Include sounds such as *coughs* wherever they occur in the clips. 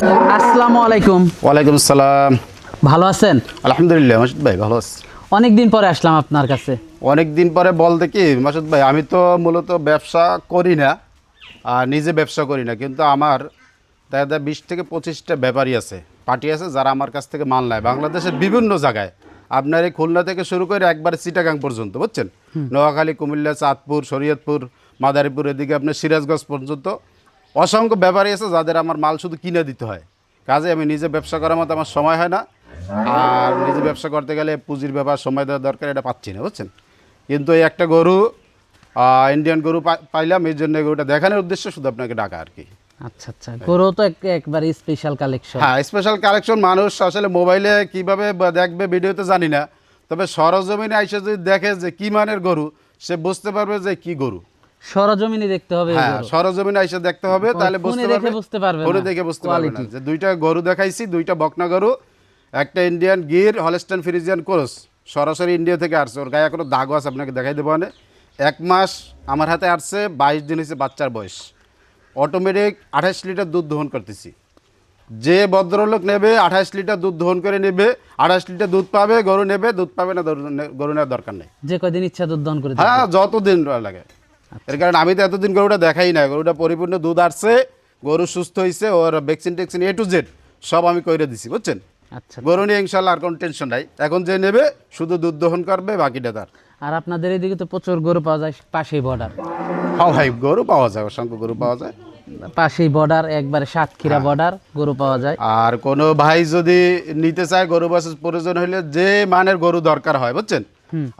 আসসালামু আলাইকুম। ওয়ালাইকুম আসসালাম। ভালো আছেন? আলহামদুলিল্লাহ মাসুদ ভাই ভালো আছি। অনেক দিন পরে আসলাম আপনার কাছে। অনেক দিন পরে বলতে কি মাসুদ ভাই আমি তো মূলত ব্যবসা করি না আর নিজে ব্যবসা করি না কিন্তু আমার দাদা বিশ থেকে পঁচিশটা ব্যাপারী আছে পার্টি আছে যারা আমার কাছ থেকে মাল নেয়। বাংলাদেশের বিভিন্ন জায়গায় আপনার এই খুলনা থেকে শুরু করে একবারে চিটাগাং পর্যন্ত বুঝছেন? নোয়াখালী কুমিল্লা চাঁদপুর শরীয়তপুর মাদারীপুর এদিকে আপনার সিরাজগঞ্জ পর্যন্ত অসংখ্য ব্যাপারী আছে যাদের আমার মাল শুধু কিনে দিতে হয়। কাজে আমি নিজে ব্যবসা করার মতো আমার সময় হয় না। আর নিজে ব্যবসা করতে গেলে পুঁজির ব্যাপার সময় দেওয়া দরকার এটা পাচ্ছি না বুঝছেন? কিন্তু এই একটা গরু ইন্ডিয়ান গরু পাইলাম এই জন্য গরুটা দেখানোর উদ্দেশ্য শুধু আপনাকে ডাকা আর কি। আচ্ছা আচ্ছা গরু তো এক- একবারে স্পেশাল কালেকশন হ্যাঁ স্পেশাল কালেকশন মানুষ আসলে মোবাইলে কীভাবে দেখবে ভিডিওতে জানি না। তবে সরজমিনে আইসে যদি দেখে যে কি মানের গরু সে বুঝতে পারবে যে কি গরু। সরজমিনি দেখতে হবে হ্যাঁ সরজমিনে আইসে দেখতে হবে তাহলে বুঝতে পারবে বুঝতে পারবে ফোনে দেখে বুঝতে পারবে যে দুইটা গরু দেখাইছি দুইটা বকনা গরু একটা Indian Gir Holstein Friesian cross সরাসরি ইন্ডিয়া থেকে আসছে ওর গায়ে এখনও দাগও আছে আপনাকে দেখাই দেবো মানে এক মাস আমার হাতে আসছে বাইশ দিন হয়েছে বাচ্চার বয়স। অটোমেটিক আঠাশ লিটার দুধ দহন করতেছি। যে ভদ্রলোক নেবে আঠাশ লিটার দুধ দহন করে নেবে আঠাশ লিটার দুধ পাবে গরু নেবে দুধ পাবে না গরু নেওয়ার দরকার নেই। যে কয়দিন ইচ্ছা দুধ দহন করে হ্যাঁ যতদিন লাগে। এর কারণে আমি তো এতদিন গরুটা দেখাই না গরুটা পরিপূর্ণ দুধ আসছে গরু সুস্থ হয়েছে ওর ভ্যাকসিন টেকসিন এ টু জেড সব আমি করে দিছি বুঝছেন? আচ্ছা। গরু নিয়ে ইনশাল্লাহ আর কোনো টেনশন নাই। এখন যে নেবে শুধু দুধ দহন করবে বাকিটা তার। আর আপনাদের এদিকে তো প্রচুর গরু পাওয়া যায় পাশেই বর্ডার হ্যাঁ ভাই গরু পাওয়া যায় অসংখ্য গরু পাওয়া যায়। পাশেই বর্ডার একবারে সাতক্ষীরা হ্যাঁ। বর্ডার গরু পাওয়া যায়। আর কোনো ভাই যদি নিতে চায় গরু বাস প্রয়োজন হলে যে মানের গরু দরকার হয় বুঝছেন?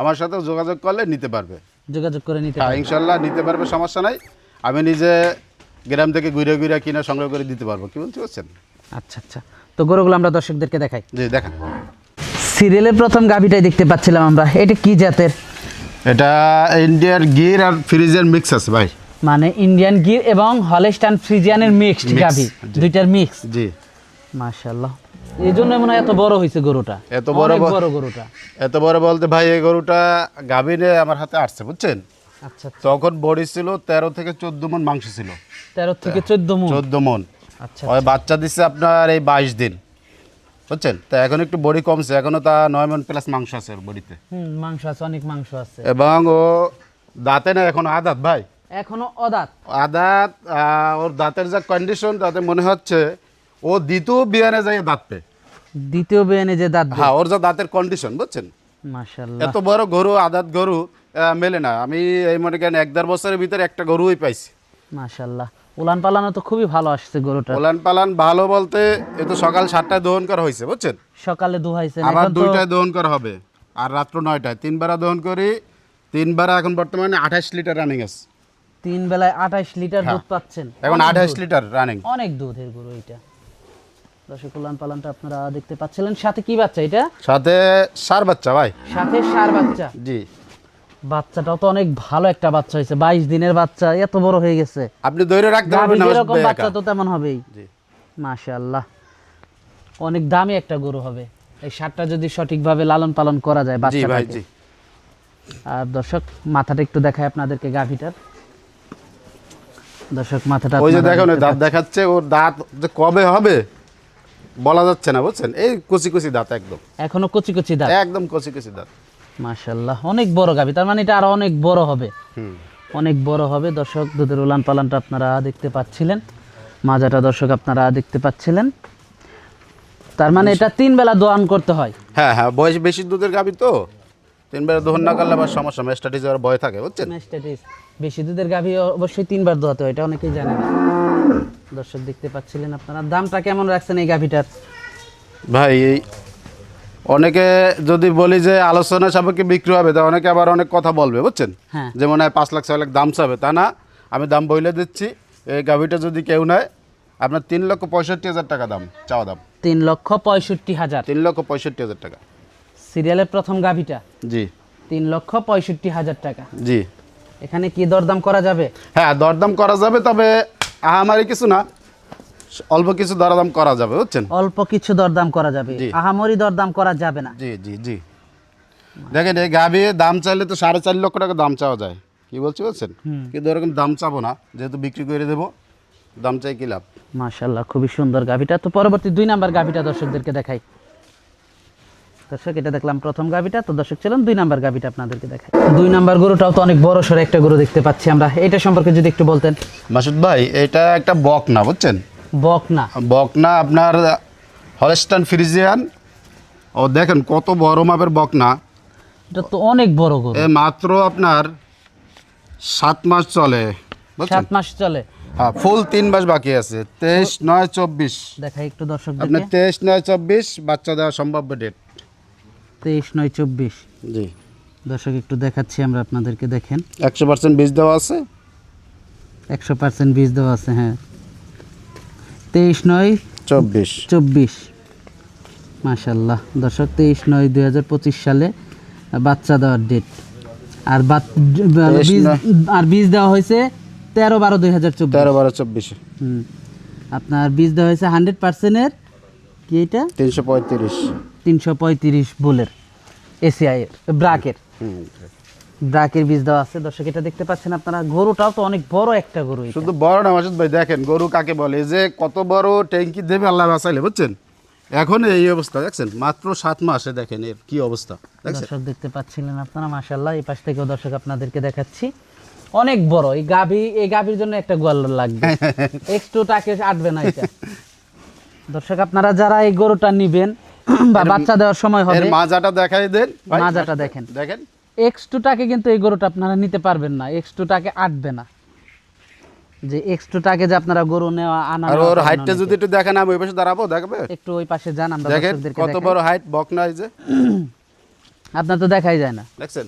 আমার সাথে যোগাযোগ করলে নিতে পারবে। যোগাযোগ করে নিতে হ্যাঁ ইনশাল্লাহ নিতে পারবে সমস্যা নাই। আমি নিজে গ্রাম থেকে ঘুরে ঘুরে কিনে সংগ্রহ করে দিতে পারব কি বলতে পারছেন? আচ্ছা আচ্ছা। তো গরুগুলো আমরা দর্শকদেরকে দেখাই। জি দেখেন। সিরিয়ালের প্রথম গাভিটাই দেখতে পাচ্ছিলাম আমরা। এটা কি জাতের? এটা ইন্ডিয়ার গির আর ফ্রিজের মিক্স আছে ভাই। মানে ইন্ডিয়ান গির এবং হলেস্টান ফ্রিজিয়ানের মিক্সড গাভি। দুইটার মিক্স। জি। মাশাআল্লাহ। এই জন্য মনে হয় এত বড় হয়েছে গরুটা। এত বড় বড় গরুটা। এত বড় বলতে ভাই এই গরুটা গাভিনে আমার হাতে আসছে বুঝছেন? আচ্ছা তখন বডি ছিল তেরো থেকে চোদ্দ মন মাংস ছিল। তেরো থেকে চোদ্দ মুখ চোদ্দ মন। আচ্ছা ওই বাচ্চা দিচ্ছে আপনার এই বাইশ দিন। বুঝছেন? তা এখন একটু বডি কমছে এখনও তা নয় মন প্লাস মাংস আছে ওর বডিতে। মাংস আছে অনেক মাংস আছে। এবং ও দাঁতে না এখন আদাত ভাই? এখনও অদাঁত। আদাত ওর দাঁতের যা কন্ডিশন তাতে মনে হচ্ছে ও দ্বিতীয় বিয়ানে যাই দাঁত পে দ্বিতীয় বেনে যে দাঁত হ্যাঁ ওর যা দাঁতের কন্ডিশন বুঝছেন? মাশাআল্লাহ। এত বড় গরু আদাত গরু মেলে না। আমি এই মনে করেন এক দেড় বছরের ভিতরে একটা গরুই পাইছি। মাশাআল্লাহ। উলান পালানো তো খুবই ভালো আসছে গরুটা পোলান পালান ভালো বলতে এ তো সকাল সাতটায় দহন করা হয়েছে বুঝছেন? সকালে দুহাইছেন আবার এখন তো দুইটায় দহন করা হবে আর রাত্র নয়টায়। তিনবার দহন করি তিনবার এখন বর্তমানে আঠাশ লিটার রানিং আছে। তিন বেলায় আঠাইশ লিটার দুধ পাচ্ছেন। হ্যাঁ। এখন আঠাশ লিটার রানিং অনেক দুধের গরু এটা দর্শক উলান পালানটা আপনারা দেখতে পাচ্ছিলেন। সাথে কি বাচ্চা এটা? সাথে সার বাচ্চা ভাই। সাথে সার বাচ্চা। জি। বাচ্চাটাও তো অনেক ভালো একটা বাচ্চা হয়েছে। বাইশ দিনের বাচ্চা এত বড় হয়ে গেছে। আপনি রাখতে পারবেন না যেরকম ভাই বাচ্চা তো তেমন হবেই। জি। মাশাআল্লাহ। অনেক দামি একটা গরু হবে। এই সারটা যদি সঠিকভাবে লালন পালন করা যায় বাচ্চাটাকে। জি। আর দর্শক মাথাটা একটু দেখায় আপনাদেরকে গাভীটার। দর্শক মাথাটা ওই যে দেখো দাঁত দেখাচ্ছে ওর দাঁত যে কবে হবে? বলা যাচ্ছে না বুঝছেন? এই কচি কচি দাঁত একদম। এখনও কচি কচি দাঁত? একদম কচি কচি দাঁত। মাশাআল্লাহ অনেক বড় গাভী তার মানে এটা আরও অনেক বড় হবে। অনেক বড় হবে। দর্শক দুধের উলান পালানটা আপনারা দেখতে পাচ্ছিলেন। মাজাটা দর্শক আপনারা দেখতে পাচ্ছিলেন। তার মানে এটা তিন বেলা দোয়ান করতে হয়। হ্যাঁ হ্যাঁ বয়স বেশি দুধের গাবি তো। তিনবার দহন না করলে আবার সমস্যা মেস্টাটিস আর ভয় থাকে বুঝছেন? ম্যাস্টাইটিস বেশি দুধের গাভী অবশ্যই তিনবার দোয়াতে হয় এটা অনেকেই জানে না। দর্শক দেখতে পাচ্ছিলেন আপনারা। দামটা কেমন রাখছেন এই গাভিটার? ভাই এই অনেকে যদি বলি যে আলোচনা সাপেক্ষে বিক্রি হবে তা অনেকে আবার অনেক কথা বলবে বুঝছেন? হ্যাঁ। যেমন হয় পাঁচ লাখ ছয় লাখ দাম চাবে তা না? আমি দাম বইলে দিচ্ছি এই গাভিটা যদি কেউ নেয় আপনার তিন লক্ষ পঁয়ষট্টি হাজার টাকা দাম চাওয়া দাম। তিন লক্ষ পঁয়ষট্টি হাজার। তিন লক্ষ পঁয়ষট্টি হাজার টাকা। সিরিয়ালের প্রথম গাভিটা? জি। তিন লক্ষ পঁয়ষট্টি হাজার টাকা। জি। এখানে কি দরদাম করা যাবে? হ্যাঁ দরদাম করা যাবে তবে আহামারি কিছু না অল্প কিছু দরদাম করা যাবে বুঝছেন? অল্প কিছু দরদাম করা যাবে। আহামরি দরদাম করা যাবে না। জি জি জি। দেখেন এই গাভি দাম চাইলে তো সাড়ে চার লক্ষ টাকা দাম চাওয়া যায়। কি বলছি বলছেন কিন্তু ওরকম দাম চাবো না যেহেতু বিক্রি করে দেবো দাম চাই কি লাভ? মাশাল্লাহ খুবই সুন্দর গাভিটা। তো পরবর্তী দুই নাম্বার গাভিটা দর্শকদেরকে দেখাই। দর্শক এটা দেখলাম প্রথম গাভিটা। তো দর্শক ছিলাম দুই নাম্বার গাভিটা আপনাদেরকে দেখাই। দুই নাম্বার গরুটাও তো অনেক বড় সড়ো একটা গরু দেখতে পাচ্ছি আমরা। এটা সম্পর্কে যদি একটু বলতেন। মাসুদ ভাই এটা একটা বক না বুঝছেন? বক না। বক না আপনার হলস্টান ফ্রিজিয়ান। ও দেখেন কত বড় মাপের বক না। এটা তো অনেক বড় গরু। এ মাত্র আপনার সাত মাস চলে সাত মাস চলে। হ্যাঁ ফুল তিন মাস বাকি আছে। তেইশ নয় চব্বিশ। দেখাই একটু দর্শক আপনার তেইশ নয় চব্বিশ বাচ্চা দেওয়া সম্ভাব্য ডেট তেইশ নয় চব্বিশ। জি। দর্শক একটু দেখাচ্ছি আমরা আপনাদেরকে দেখেন। একশো পার্সেন্ট বীজ দেওয়া আছে? একশো পার্সেন্ট বীজ দেওয়া আছে হ্যাঁ। তেইশ নয় চব্বিশ। চব্বিশ। মাশাল্লাহ দর্শক তেইশ নয় দুই হাজার পঁচিশ সালে বাচ্চা দেওয়ার ডেট আর আর বীজ দেওয়া হয়েছে তেরো বারো দুই হাজার চব্বিশ। তেরো বারো চব্বিশে। আপনার বীজ দেওয়া হয়েছে হান্ড্রেড পার্সেন্টের কি এটা? তিনশো পঁয়ত্রিশ। তিনশো পঁয়ত্রিশ বুলের এসিআই এর ব্রাকের। ব্রাকের বীজ দেওয়া আছে। দর্শক এটা দেখতে পাচ্ছেন আপনারা গরুটাও তো অনেক বড় একটা গরু। শুধু বড় না মাসুদ ভাই দেখেন গরু কাকে বলে? যে কত বড় ট্যাঙ্কি দেবে আল্লাহ বাঁচাইলে বুঝছেন? এখন এই অবস্থা দেখছেন? মাত্র সাত মাসে দেখেন এর কি অবস্থা দর্শক দেখতে পাচ্ছিলেন আপনারা মাশাল্লাহ এই পাশ থেকেও দর্শক আপনাদেরকে দেখাচ্ছি। অনেক বড় এই গাভী এই গাভীর জন্য একটা গোয়াল লাগবে। *laughs* একটু টাকে আটবে না এটা। দর্শক আপনারা যারা এই গরুটা নিবেন *coughs* বা বাচ্চা দেওয়ার সময় হবে। মাজাটা দেখাই দেন মাজাটা দেখেন। দেখেন। এক্স টু টাকে কিন্তু এই গরুটা আপনারা নিতে পারবেন না। এক্স টু টাকে আটবে না। যে এক্স টু টাকে যে আপনারা গরু নেওয়া আনা আর ওর হাইটটা যদি একটু দেখেন আমি ওই পাশে দাঁড়াবো দেখবে? একটু ওই পাশে যান আমরা দেখেন কত। বড় হাইট এই যে। *coughs* আপনার তো দেখাই যায় না। দেখছেন?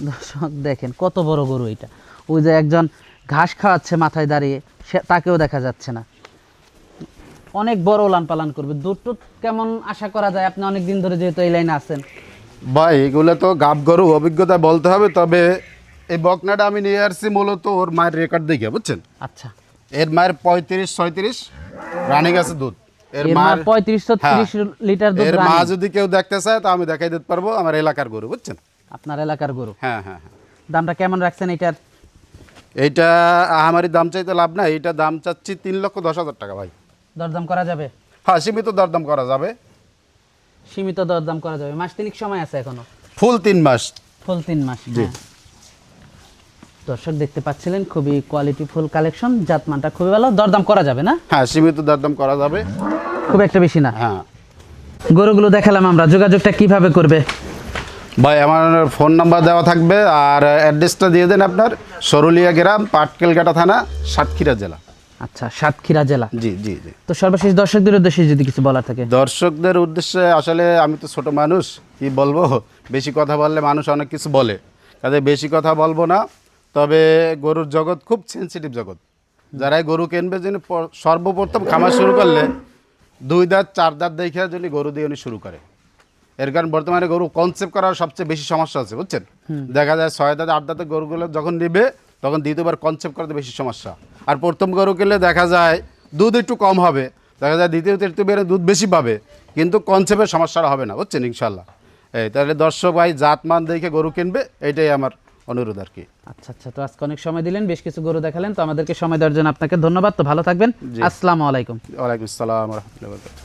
দর্শক দেখেন কত বড় গরু এটা। ওই যে একজন ঘাস খাওয়াচ্ছে মাথায় দাঁড়িয়ে সে তাকেও দেখা যাচ্ছে না। অনেক বড় লান পালন করবে। দুধ টুধ কেমন আশা করা যায়? আপনি অনেক দিন ধরে যেহেতু এই লাইনে আছেন। ভাই এগুলো তো গাব গরু অভিজ্ঞতা বলতে হবে। তবে এই বকনাটা আমি নিয়ে আসছি মূলত ওর মায়ের রেকর্ড দেখে বুঝছেন? আচ্ছা। এর মায়ের পঁয়ত্রিশ ছয়ত্রিশ রানিং আছে দুধ। এর এর মা মার পঁয়ত্রিশ তো হ্যাঁ। লিটার দুধ এর মা যদি কেউ দেখতে চায় তা আমি দেখাই দিতে পারব আমার এলাকার গরু বুঝছেন? আপনার এলাকার গরু? হ্যাঁ হ্যাঁ হ্যাঁ। দামটা কেমন রাখছেন এটার এইটা আমারই দাম চাইতে লাভ না এইটা দাম চাচ্ছি তিন লক্ষ দশ হাজার টাকা ভাই। দরদাম করা যাবে? হ্যাঁ সীমিত দরদাম করা যাবে। সীমিত দরদাম করা যাবে। মাস তিনিক সময় আছে এখনও? ফুল তিন মাস। ফুল তিন মাস জি। হ্যাঁ। দর্শক দেখতে পাচ্ছিলেন খুবই কোয়ালিটি ফুল কালেকশন জাতমানটা খুবই ভালো। দরদাম করা যাবে না? হ্যাঁ সীমিত দরদাম করা যাবে। খুব একটা বেশি না? হ্যাঁ। গরুগুলো দেখালাম আমরা যোগাযোগটা কীভাবে করবে? ভাই আমার ফোন নাম্বার দেওয়া থাকবে আর অ্যাড্রেসটা দিয়ে দেন আপনার। সরুলিয়া গ্রাম পাটকেলঘাটা থানা সাতক্ষীরা জেলা। আচ্ছা সাতক্ষীরা জেলা। জি জি জি। তো সর্বশেষ দর্শকদের উদ্দেশ্যে যদি কিছু বলার থাকে। দর্শকদের উদ্দেশ্যে আসলে আমি তো ছোট মানুষ কি বলব? বেশি কথা বললে মানুষ অনেক কিছু বলে। কাজে বেশি কথা বলব না তবে গরুর জগৎ খুব সেন্সিটিভ জগৎ। যারাই গরু কিনবে যিনি সর্বপ্রথম খামার শুরু করলে দুই দাঁত চার দাঁত দেখে যদি গরু দিয়ে উনি শুরু করে। এর কারণ বর্তমানে গরু কনসেপ্ট করার সবচেয়ে বেশি সমস্যা আছে বুঝছেন? দেখা যায় ছয় দাঁত আট দাঁতের গরুগুলো যখন নিবে তখন দ্বিতীয়বার কনসেপ্ট করতে বেশি সমস্যা। আর প্রথম গরু কিনলে দেখা যায় দুধ একটু কম হবে। দেখা যায় দ্বিতীয় তৃতীয় বেড়ে দুধ বেশি পাবে। কিন্তু কনসেপ্টের সমস্যাটা হবে না বুঝছেন? ইনশাল্লাহ এই তাহলে দর্শক ভাই জাতমান দেখে গরু কিনবে এটাই আমার অনুরোধ আর কি। আচ্ছা আচ্ছা তো আজকে অনেক সময় দিলেন বেশ কিছু গরু দেখালেন। তো আমাদেরকে সময় দেওয়ার জন্য আপনাকে ধন্যবাদ। তো ভালো থাকবেন। আসসালামু আলাইকুম। ওয়ালাইকুম আসসালাম রহমতুল্লাহ